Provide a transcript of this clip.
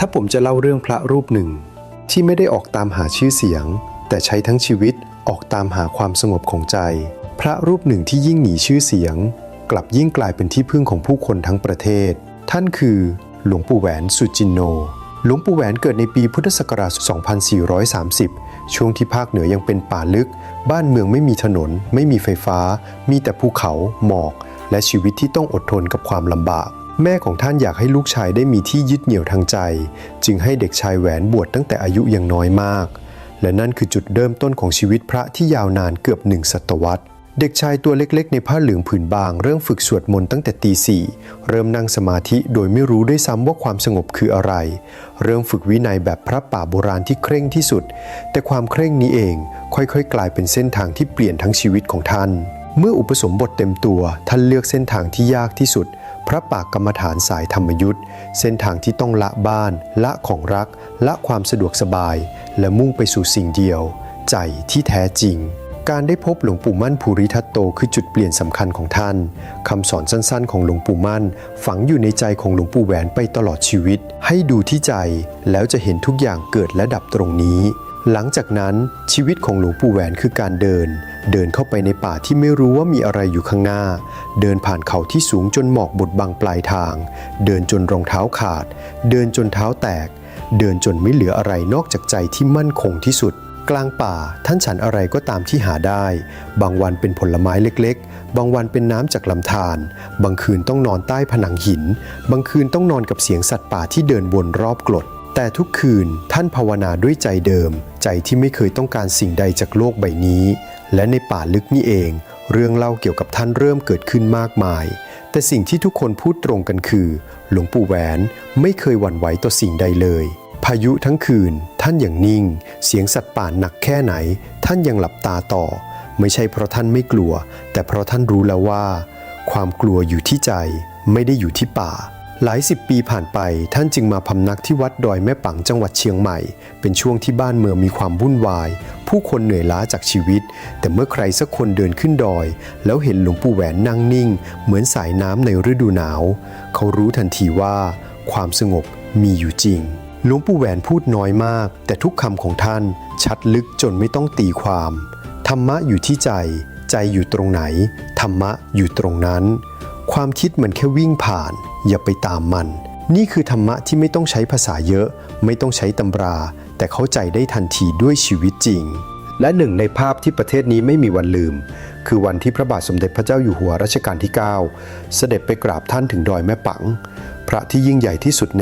ถ้าผมจะเล่าเรื่องพระรูปหนึ่ง ที่ไม่ได้ออกตามหาชื่อเสียง แต่ใช้ทั้งชีวิตออกตามหาความสงบของใจ พระรูปหนึ่งที่ยิ่งหนีชื่อเสียง กลับยิ่งกลายเป็นที่พึ่งของผู้คนทั้งประเทศ ท่านคือ หลวงปู่แหวนสุจินโน หลวงปู่แหวนเกิดในปีพุทธศักราช 2430 ช่วงที่ภาคเหนือยังเป็นป่าลึก บ้านเมืองไม่มีถนน ไม่มีไฟฟ้า มีแต่ภูเขา หมอก และชีวิตที่ต้องอดทนกับความลำบาก แม่ของท่านอยากให้ลูกชายได้มีที่ยึดเหนี่ยวทางใจ จึงให้เด็กชายแหวนบวชตั้งแต่อายุยังน้อยมาก และนั่นคือจุดเริ่มต้นของชีวิตพระที่ยาวนานเกือบหนึ่งศตวรรษเด็กชายตัวเล็กๆ ในผ้าเหลืองผืนบางเริ่มฝึกสวดมนต์ตั้งแต่ตีสี่เริ่มนั่งสมาธิโดยไม่รู้ด้วยซ้ำว่าความสงบคืออะไร เริ่มฝึกวินัยแบบพระป่าโบราณที่เคร่งที่สุด แต่ความเคร่งนี้เองค่อยๆ กลายเป็นเส้นทางที่เปลี่ยนทั้งชีวิตของท่าน เมื่ออุปสมบทเต็มตัวท่านเลือกเส้นทางที่ยากที่สุด พระป่ากรรมฐานสายธรรมยุทธ์เส้นทางที่ต้องละบ้าน ละของรัก ละความสะดวกสบาย และมุ่งไปสู่สิ่งเดียว ใจที่แท้จริง การได้พบหลวงปู่มั่นภูริทัตโตคือจุดเปลี่ยนสำคัญของท่านคำสอนสั้นๆ ของหลวงปู่มั่น ฝังอยู่ในใจของหลวงปู่แหวนไปตลอดชีวิต ให้ดูที่ใจแล้วจะเห็นทุกอย่างเกิดและดับตรงนี้ หลังจากนั้นชีวิตของหลวงปู่แหวนคือการเดิน เดินเข้าไปในป่าที่ไม่รู้ว่ามีอะไรอยู่ข้างหน้า เดินผ่านเขาที่สูงจนหมอกบดบังปลายทาง เดินจนรองเท้าขาด เดินจนเท้าแตก เดินจนไม่เหลืออะไรนอกจากใจที่มั่นคงที่สุด กลางป่าท่านฉันอะไรก็ตามที่หาได้ บางวันเป็นผลไม้เล็กๆ บางวันเป็นน้ำจากลำธารบางคืนต้องนอนใต้ผนังหิน บางคืนต้องนอนกับเสียงสัตว์ป่าที่เดินวนรอบกรด แต่ทุกคืนท่านภาวนาด้วยใจเดิม ใจที่ไม่เคยต้องการสิ่งใดจากโลกใบนี้ และในป่าลึกนี่เอง เรื่องเล่าเกี่ยวกับท่านเริ่มเกิดขึ้นมากมาย แต่สิ่งที่ทุกคนพูดตรงกันคือ หลวงปู่แหวนไม่เคยหวั่นไหวต่อสิ่งใดเลย พายุทั้งคืน ท่านอย่างนิ่ง เสียงสัตว์ป่าหนักแค่ไหน ท่านยังหลับตาต่อ ไม่ใช่เพราะท่านไม่กลัว แต่เพราะท่านรู้แล้วว่า ความกลัวอยู่ที่ใจไม่ได้อยู่ที่ป่า หลายสิบปีผ่านไปท่านจึงมาพำนักที่วัดดอยแม่ปังจังหวัดเชียงใหม่ เป็นช่วงที่บ้านเมืองมีความวุ่นวาย ผู้คนเหนื่อยล้าจากชีวิต แต่เมื่อใครสักคนเดินขึ้นดอย แล้วเห็นหลวงปู่แหวนนั่งนิ่ง เหมือนสายน้ำในฤดูหนาว เขารู้ทันทีว่า ความสงบมีอยู่จริงหลวงปู่แหวนพูดน้อยมาก แต่ทุกคำของท่านชัดลึกจนไม่ต้องตีความ ธรรมะอยู่ที่ใจ ใจอยู่ตรงไหน ธรรมะอยู่ตรงนั้น ความคิดมันแค่วิ่งผ่าน อย่าไปตามมัน นี่คือธรรมะที่ไม่ต้องใช้ภาษาเยอะ ไม่ต้องใช้ตำรา แต่เข้าใจได้ทันทีด้วยชีวิตจริง และหนึ่งในภาพที่ประเทศนี้ไม่มีวันลืม คือวันที่พระบาทสมเด็จพระเจ้าอยู่หัวรัชกาลที่ 9 เสด็จไปกราบท่านถึงดอยแม่ปัง พระที่ยิ่งใหญ่ที่สุดใน